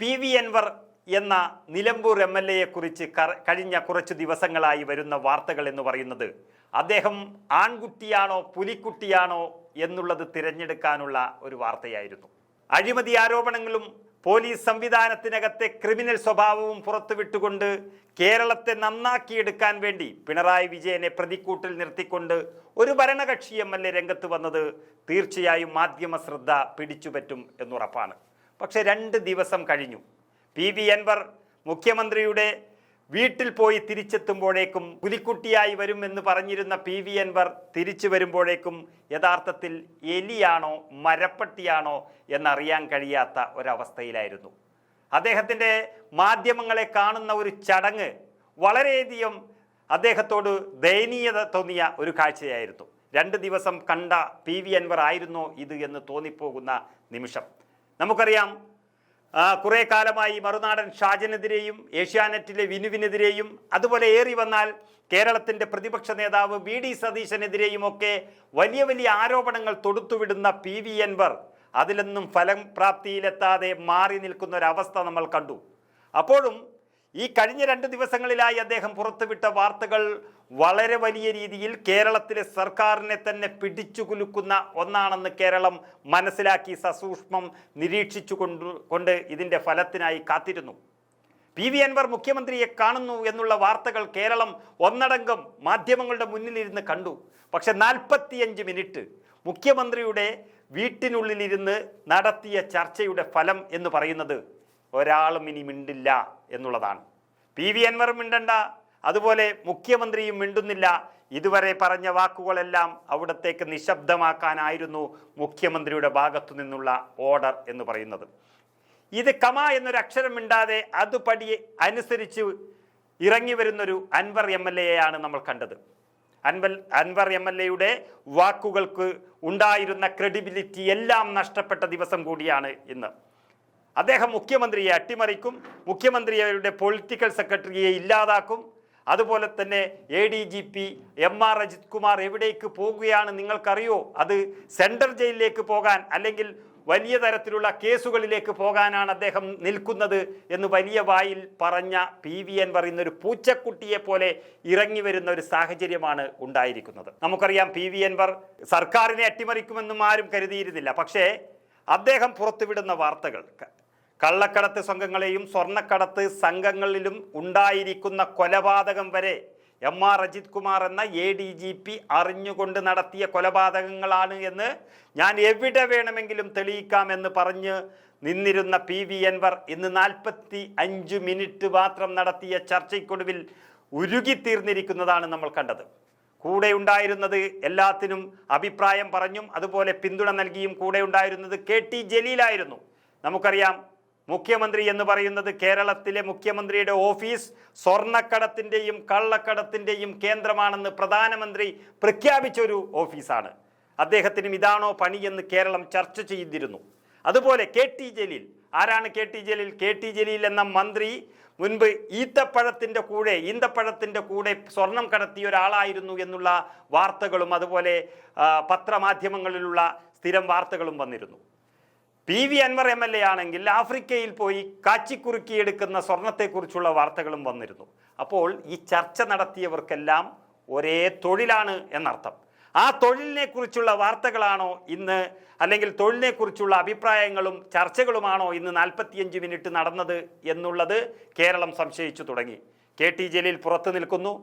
P V Anwar എന്ന Nilambur M L എയെ കുറിച്ച് കഴിഞ്ഞ കുറച്ചു ദിവസങ്ങളായി വരുന്ന വാർത്തകൾ എന്ന് പറയുന്നത് അദ്ദേഹം ആൺകുട്ടിയാണോ പുലിക്കുട്ടിയാണോ എന്നുള്ളത് തിരഞ്ഞെടുക്കാനുള്ള ഒരു വാർത്തയായിരുന്നു. അഴിമതി ആരോപണങ്ങളും പോലീസ് സംവിധാനത്തിനകത്തെ ക്രിമിനൽ സ്വഭാവവും പുറത്തുവിട്ടുകൊണ്ട് കേരളത്തെ നന്നാക്കിയെടുക്കാൻ വേണ്ടി പിണറായി വിജയനെ പ്രതിക്കൂട്ടിൽ നിർത്തിക്കൊണ്ട് ഒരു ഭരണകക്ഷി എം എൽ എ രംഗത്ത് വന്നത് തീർച്ചയായും മാധ്യമ ശ്രദ്ധ പിടിച്ചുപറ്റും എന്നുറപ്പാണ്. പക്ഷെ രണ്ട് ദിവസം കഴിഞ്ഞു. പി. വി. അൻവർ മുഖ്യമന്ത്രിയുടെ വീട്ടിൽ പോയി തിരിച്ചെത്തുമ്പോഴേക്കും പുലിക്കുട്ടിയായി വരുമെന്ന് പറഞ്ഞിരുന്ന പി. വി. അൻവർ തിരിച്ചു വരുമ്പോഴേക്കും യഥാർത്ഥത്തിൽ എലിയാണോ മരപ്പട്ടിയാണോ എന്നറിയാൻ കഴിയാത്ത ഒരവസ്ഥയിലായിരുന്നു. അദ്ദേഹത്തിന്റെ മാധ്യമങ്ങളെ കാണുന്ന ഒരു ചടങ്ങ് വളരെയധികം അദ്ദേഹത്തോട് ദയനീയത തോന്നിയ ഒരു കാഴ്ചയായിരുന്നു. രണ്ട് ദിവസം കണ്ട പി. വി. അൻവർ ആയിരുന്നോ ഇത് എന്ന് തോന്നിപ്പോകുന്ന നിമിഷം. നമുക്കറിയാം കുറേ കാലമായി മറുനാടൻ ഷാജനെതിരെയും ഏഷ്യാനെറ്റിലെ വിനുവിനെതിരെയും അതുപോലെ ഏറി വന്നാൽ കേരളത്തിന്റെ പ്രതിപക്ഷ നേതാവ് വി ഡി സതീശനെതിരെയും ഒക്കെ വലിയ വലിയ ആരോപണങ്ങൾ തൊടുത്തുവിടുന്ന പി വി അൻവർ അതിലൊന്നും ഫലം പ്രാപ്തിയിലെത്താതെ മാറി നിൽക്കുന്ന ഒരവസ്ഥ നമ്മൾ കണ്ടു. അപ്പോഴും ഈ കഴിഞ്ഞ രണ്ട് ദിവസങ്ങളിലായി അദ്ദേഹം പുറത്തുവിട്ട വാർത്തകൾ വളരെ വലിയ രീതിയിൽ കേരളത്തിലെ സർക്കാരിനെ തന്നെ പിടിച്ചു കുലുക്കുന്ന ഒന്നാണെന്ന് കേരളം മനസ്സിലാക്കി സസൂക്ഷ്മം നിരീക്ഷിച്ചു കൊണ്ട് കൊണ്ട് ഇതിന്റെ ഫലത്തിനായി കാത്തിരുന്നു. പി വി അൻവർ മുഖ്യമന്ത്രിയെ കാണുന്നു എന്നുള്ള വാർത്തകൾ കേരളം ഒന്നടങ്കം മാധ്യമങ്ങളുടെ മുന്നിലിരുന്ന് കണ്ടു. പക്ഷെ നാൽപ്പത്തിയഞ്ച് മിനിറ്റ് മുഖ്യമന്ത്രിയുടെ വീട്ടിനുള്ളിലിരുന്ന് നടത്തിയ ചർച്ചയുടെ ഫലം എന്ന് പറയുന്നത് ഒരാളും ഇനി മിണ്ടില്ല എന്നുള്ളതാണ്. പി വി അൻവർ മിണ്ടണ്ട. അതുപോലെ മുഖ്യമന്ത്രിയും മിണ്ടുന്നില്ല. ഇതുവരെ പറഞ്ഞ വാക്കുകളെല്ലാം അവിടത്തേക്ക് നിശബ്ദമാക്കാനായിരുന്നു മുഖ്യമന്ത്രിയുടെ ഭാഗത്തു നിന്നുള്ള ഓർഡർ എന്ന് പറയുന്നത്. ഇത് കമ എന്നൊരു അക്ഷരം മിണ്ടാതെ അതുപടി അനുസരിച്ച് ഇറങ്ങി വരുന്നൊരു അൻവർ എം എൽ എയാണ് നമ്മൾ കണ്ടത്. അൻവൽ അൻവർ എം എൽ എയുടെ വാക്കുകൾക്ക് ഉണ്ടായിരുന്ന ക്രെഡിബിലിറ്റി എല്ലാം നഷ്ടപ്പെട്ട ദിവസം കൂടിയാണ് ഇന്ന്. അദ്ദേഹം മുഖ്യമന്ത്രിയെ അട്ടിമറിക്കും മുഖ്യമന്ത്രിയുടെ പൊളിറ്റിക്കൽ സെക്രട്ടറിയെ ഇല്ലാതാക്കും. അതുപോലെ തന്നെ A D G P M R Ajith Kumar എവിടേക്ക് പോകുകയാണ് നിങ്ങൾക്കറിയോ? അത് സെൻട്രൽ ജയിലിലേക്ക് പോകാൻ അല്ലെങ്കിൽ വലിയ തരത്തിലുള്ള കേസുകളിലേക്ക് പോകാനാണ് അദ്ദേഹം നിൽക്കുന്നത് എന്ന് വലിയ വായിൽ പറഞ്ഞ പി വി എൻ പറയുന്ന ഒരു പൂച്ചക്കുട്ടിയെ പോലെ ഇറങ്ങി വരുന്ന ഒരു സാഹചര്യമാണ് ഉണ്ടായിരിക്കുന്നത്. നമുക്കറിയാം പി വി എൻവർ സർക്കാരിനെ അട്ടിമറിക്കുമെന്നും ആരും കരുതിയിരുന്നില്ല. പക്ഷേ അദ്ദേഹം പുറത്തുവിടുന്ന വാർത്തകൾ കള്ളക്കടത്ത് സംഘങ്ങളെയും സ്വർണക്കടത്ത് സംഘങ്ങളിലും ഉണ്ടായിരിക്കുന്ന കൊലപാതകം വരെ എം ആർ അജിത് കുമാർ എന്ന എ ഡി ജി പി അറിഞ്ഞുകൊണ്ട് നടത്തിയ കൊലപാതകങ്ങളാണ് എന്ന് ഞാൻ എവിടെ വേണമെങ്കിലും തെളിയിക്കാമെന്ന് പറഞ്ഞ് നിന്നിരുന്ന പി വി അൻവർ ഇന്ന് നാൽപ്പത്തി അഞ്ച് മിനിറ്റ് മാത്രം നടത്തിയ ചർച്ചയ്ക്കൊടുവിൽ ഉരുകിത്തീർന്നിരിക്കുന്നതാണ് നമ്മൾ കണ്ടത്. കൂടെ ഉണ്ടായിരുന്നത് എല്ലാത്തിനും അഭിപ്രായം പറഞ്ഞും അതുപോലെ പിന്തുണ നൽകിയും കൂടെ ഉണ്ടായിരുന്നത് കെ ടി ജലീലായിരുന്നു നമുക്കറിയാം മുഖ്യമന്ത്രി എന്ന് പറയുന്നത് കേരളത്തിലെ മുഖ്യമന്ത്രിയുടെ ഓഫീസ് സ്വർണക്കടത്തിന്റെയും കള്ളക്കടത്തിന്റെയും കേന്ദ്രമാണെന്ന് പ്രധാനമന്ത്രി പ്രഖ്യാപിച്ചൊരു ഓഫീസാണ്. അദ്ദേഹത്തിനും ഇതാണോ പണിയെന്ന് കേരളം ചർച്ച ചെയ്തിരുന്നു. അതുപോലെ കെ ടി ജലീൽ ആരാണ് K T Jaleel? K T Jaleel എന്ന മന്ത്രി മുൻപ് ഈത്തപ്പഴത്തിന്റെ കൂടെ ഈന്തപ്പഴത്തിന്റെ കൂടെ സ്വർണം കടത്തിയ ഒരാളായിരുന്നു എന്നുള്ള വാർത്തകളും അതുപോലെ പത്രമാധ്യമങ്ങളിലുള്ള സ്ഥിരം വാർത്തകളും വന്നിരുന്നു. P V Anvar M L A ആണെങ്കിൽ ആഫ്രിക്കയിൽ പോയി കാച്ചിക്കുറുക്കിയെടുക്കുന്ന സ്വർണത്തെക്കുറിച്ചുള്ള വാർത്തകളും വന്നിരുന്നു. അപ്പോൾ ഈ ചർച്ച നടത്തിയവർക്കെല്ലാം ഒരേ തൊഴിലാണ് എന്നർത്ഥം. ആ തൊഴിലിനെ കുറിച്ചുള്ള വാർത്തകളാണോ ഇന്ന് അല്ലെങ്കിൽ തൊഴിലിനെ കുറിച്ചുള്ള അഭിപ്രായങ്ങളും ചർച്ചകളുമാണോ ഇന്ന് നാൽപ്പത്തിയഞ്ച് മിനിറ്റ് നടന്നത് എന്നുള്ളത് കേരളം സംശയിച്ചു തുടങ്ങി. കെ ടി ജലീൽ പുറത്തു നിൽക്കുന്നു.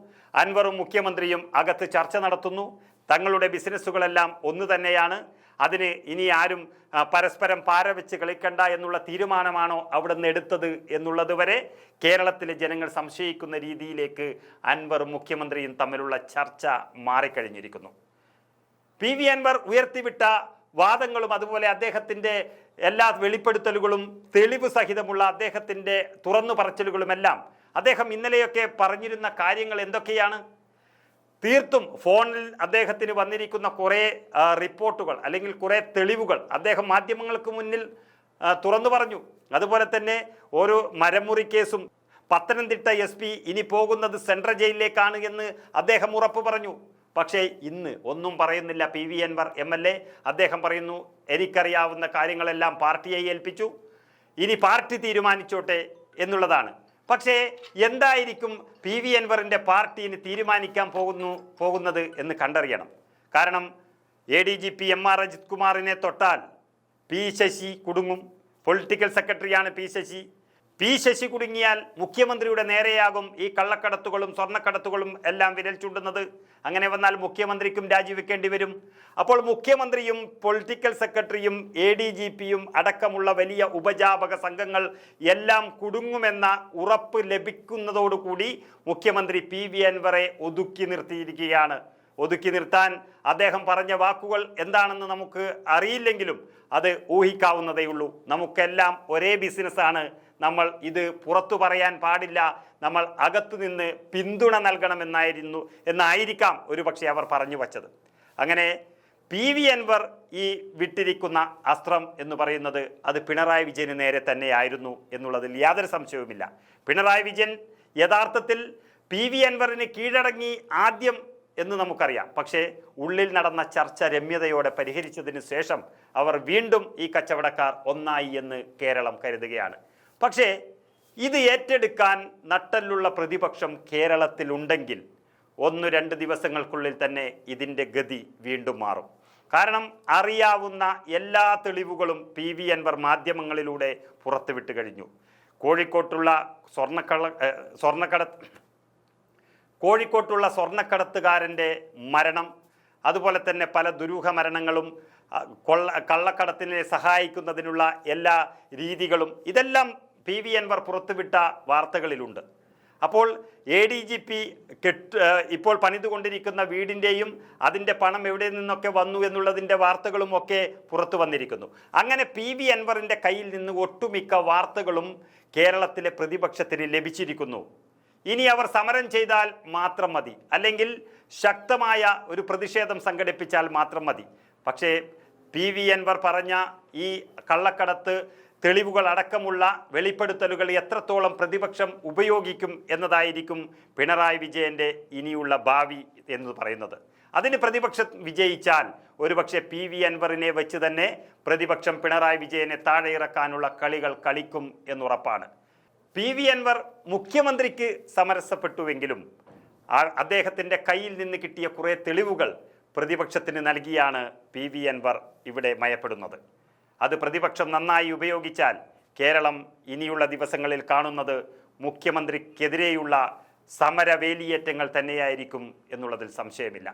അൻവറും മുഖ്യമന്ത്രിയും അകത്ത് ചർച്ച നടത്തുന്നു. തങ്ങളുടെ ബിസിനസ്സുകളെല്ലാം ഒന്ന് തന്നെയാണ് അതിന് ഇനി ആരും പരസ്പരം പാര വെച്ച് കളിക്കണ്ട എന്നുള്ള തീരുമാനമാണോ അവിടെ നിന്ന് എടുത്തത് എന്നുള്ളത് വരെ കേരളത്തിലെ ജനങ്ങൾ സംശയിക്കുന്ന രീതിയിലേക്ക് അൻവർ മുഖ്യമന്ത്രിയും തമ്മിലുള്ള ചർച്ച മാറിക്കഴിഞ്ഞിരിക്കുന്നു. പി വി അൻവർ ഉയർത്തിവിട്ട വാദങ്ങളും അതുപോലെ അദ്ദേഹത്തിന്റെ എല്ലാ വെളിപ്പെടുത്തലുകളും തെളിവ് സഹിതമുള്ള അദ്ദേഹത്തിന്റെ തുറന്നു പറച്ചിലുകളുമെല്ലാം അദ്ദേഹം ഇന്നലെയൊക്കെ പറഞ്ഞിരുന്ന കാര്യങ്ങൾ എന്തൊക്കെയാണ്? തീർത്തും ഫോണിൽ അദ്ദേഹത്തിന് വന്നിരിക്കുന്ന കുറേ റിപ്പോർട്ടുകൾ അല്ലെങ്കിൽ കുറേ തെളിവുകൾ അദ്ദേഹം മാധ്യമങ്ങൾക്ക് മുന്നിൽ തുറന്നു പറഞ്ഞു. അതുപോലെ തന്നെ ഒരു മരമുറി കേസും പത്തനംതിട്ട എസ് പി ഇനി പോകുന്നത് സെൻട്രൽ ജയിലിലേക്കാണ് എന്ന് അദ്ദേഹം ഉറപ്പ് പറഞ്ഞു. പക്ഷേ ഇന്ന് ഒന്നും പറയുന്നില്ല P V Anvar M L A. അദ്ദേഹം പറയുന്നു എനിക്കറിയാവുന്ന കാര്യങ്ങളെല്ലാം പാർട്ടിയെ ഏൽപ്പിച്ചു. ഇനി പാർട്ടി തീരുമാനിച്ചോട്ടെ എന്നുള്ളതാണ്. പക്ഷേ എന്തായിരിക്കും പി വി അൻവറിന്റെ പാർട്ടിയിന് തീരുമാനിക്കാൻ പോകുന്നു പോകുന്നത് എന്ന് കണ്ടറിയണം. കാരണം A D G P M R Ajith കുമാറിനെ തൊട്ടാൽ പി ശശി കുടുങ്ങും. പൊളിറ്റിക്കൽ സെക്രട്ടറിയാണ് പി ശശി. പി ശശി കുടുങ്ങിയാൽ മുഖ്യമന്ത്രിയുടെ നേരെയാകും ഈ കള്ളക്കടത്തുകളും സ്വർണക്കടത്തുകളും എല്ലാം വിരൽ ചൂണ്ടുന്നത്. അങ്ങനെ വന്നാൽ മുഖ്യമന്ത്രിക്കും രാജിവെക്കേണ്ടി വരും. അപ്പോൾ മുഖ്യമന്ത്രിയും പൊളിറ്റിക്കൽ സെക്രട്ടറിയും എ ഡി ജി പിയും അടക്കമുള്ള വലിയ ഉപജാപക സംഘങ്ങൾ എല്ലാം കുടുങ്ങുമെന്ന ഉറപ്പ് ലഭിക്കുന്നതോടുകൂടി മുഖ്യമന്ത്രി പി വി അൻവറെ ഒതുക്കി നിർത്തിയിരിക്കുകയാണ്. ഒതുക്കി നിർത്താൻ അദ്ദേഹം പറഞ്ഞ വാക്കുകൾ എന്താണെന്ന് നമുക്ക് അറിയില്ലെങ്കിലും അത് ഊഹിക്കാവുന്നതേയുള്ളൂ. നമുക്കെല്ലാം ഒരേ ബിസിനസ്സാണ് നമ്മൾ ഇത് പുറത്തു പറയാൻ പാടില്ല. നമ്മൾ അകത്തു നിന്ന് പിന്തുണ നൽകണമെന്നായിരുന്നു എന്നായിരിക്കാം ഒരുപക്ഷെ അവർ പറഞ്ഞു വച്ചത്. അങ്ങനെ പി. വി. അൻവർ ഈ വിട്ടിരിക്കുന്ന അസ്ത്രം എന്ന് പറയുന്നത് അത് പിണറായി വിജയന് നേരെ തന്നെയായിരുന്നു എന്നുള്ളതിൽ യാതൊരു സംശയവുമില്ല. പിണറായി വിജയൻ യഥാർത്ഥത്തിൽ പി. വി. അൻവറിന് കീഴടങ്ങി ആദ്യം എന്ന് നമുക്കറിയാം. പക്ഷേ ഉള്ളിൽ നടന്ന ചർച്ച രമ്യതയോടെ പരിഹരിച്ചതിന് ശേഷം അവർ വീണ്ടും ഈ കച്ചവടക്കാർ ഒന്നായി എന്ന് കേരളം കരുതുകയാണ്. പക്ഷേ ഇത് ഏറ്റെടുക്കാൻ നട്ടല്ലുള്ള പ്രതിപക്ഷം കേരളത്തിലുണ്ടെങ്കിൽ ഒന്ന് രണ്ട് ദിവസങ്ങൾക്കുള്ളിൽ തന്നെ ഇതിന്റെ ഗതി വീണ്ടും മാറും. കാരണം അറിയാവുന്ന എല്ലാ തെളിവുകളും പി വി അൻവർ മാധ്യമങ്ങളിലൂടെ പുറത്തുവിട്ട് കഴിഞ്ഞു. കോഴിക്കോട്ടുള്ള സ്വർണക്കള സ്വർണക്കടത്ത് സ്വർണക്കട കോഴിക്കോട്ടുള്ള സ്വർണക്കടത്തുകാരന്റെ മരണം അതുപോലെ തന്നെ പല ദുരൂഹ മരണങ്ങളും കൊള്ള കള്ളക്കടത്തിനെ സഹായിക്കുന്നതിനുള്ള എല്ലാ രീതികളും ഇതെല്ലാം പി വി അൻവർ പുറത്തുവിട്ട വാർത്തകളിലുണ്ട്. അപ്പോൾ എ ഡി ജി പി കെട്ട് ഇപ്പോൾ പണിതുകൊണ്ടിരിക്കുന്ന വീടിന്റെയും അതിന്റെ പണം എവിടെ നിന്നൊക്കെ വന്നു എന്നുള്ളതിന്റെ വാർത്തകളും ഒക്കെ പുറത്തു വന്നിരിക്കുന്നു. അങ്ങനെ പി വി അൻവറിന്റെ കയ്യിൽ നിന്ന് ഒട്ടുമിക്ക വാർത്തകളും കേരളത്തിലെ പ്രതിപക്ഷത്തിന് ലഭിച്ചിരിക്കുന്നു. ഇനി അവർ സമരം ചെയ്താൽ മാത്രം മതി. അല്ലെങ്കിൽ ശക്തമായ ഒരു പ്രതിഷേധം സംഘടിപ്പിച്ചാൽ മാത്രം മതി. പക്ഷേ പി വി അൻവർ പറഞ്ഞ ഈ കള്ളക്കടത്ത് തെളിവുകൾ അടക്കമുള്ള വെളിപ്പെടുത്തലുകൾ എത്രത്തോളം പ്രതിപക്ഷം ഉപയോഗിക്കും എന്നതായിരിക്കും പിണറായി വിജയന്റെ ഇനിയുള്ള ഭാവി എന്ന് പറയുന്നത്. അതിന് പ്രതിപക്ഷം വിജയിച്ചാൽ ഒരുപക്ഷെ പി വി അൻവറിനെ വെച്ച് തന്നെ പ്രതിപക്ഷം പിണറായി വിജയനെ താഴെ ഇറക്കാനുള്ള കളികൾ കളിക്കും എന്നുറപ്പാണ്. പി വി അൻവർ മുഖ്യമന്ത്രിക്ക് സമരസപ്പെട്ടുവെങ്കിലും അദ്ദേഹത്തിന്റെ കയ്യിൽ നിന്ന് കിട്ടിയ കുറേ തെളിവുകൾ പ്രതിപക്ഷത്തിന് നൽകിയാണ് പി വി അൻവർ ഇവിടെ മയപ്പെടുന്നത്. അത് പ്രതിപക്ഷം നന്നായി ഉപയോഗിച്ചാൽ കേരളം ഇനിയുള്ള ദിവസങ്ങളിൽ കാണുന്നത് മുഖ്യമന്ത്രിക്കെതിരെയുള്ള സമരവേലിയേറ്റങ്ങൾ തന്നെയായിരിക്കും എന്നുള്ളതിൽ സംശയമില്ല.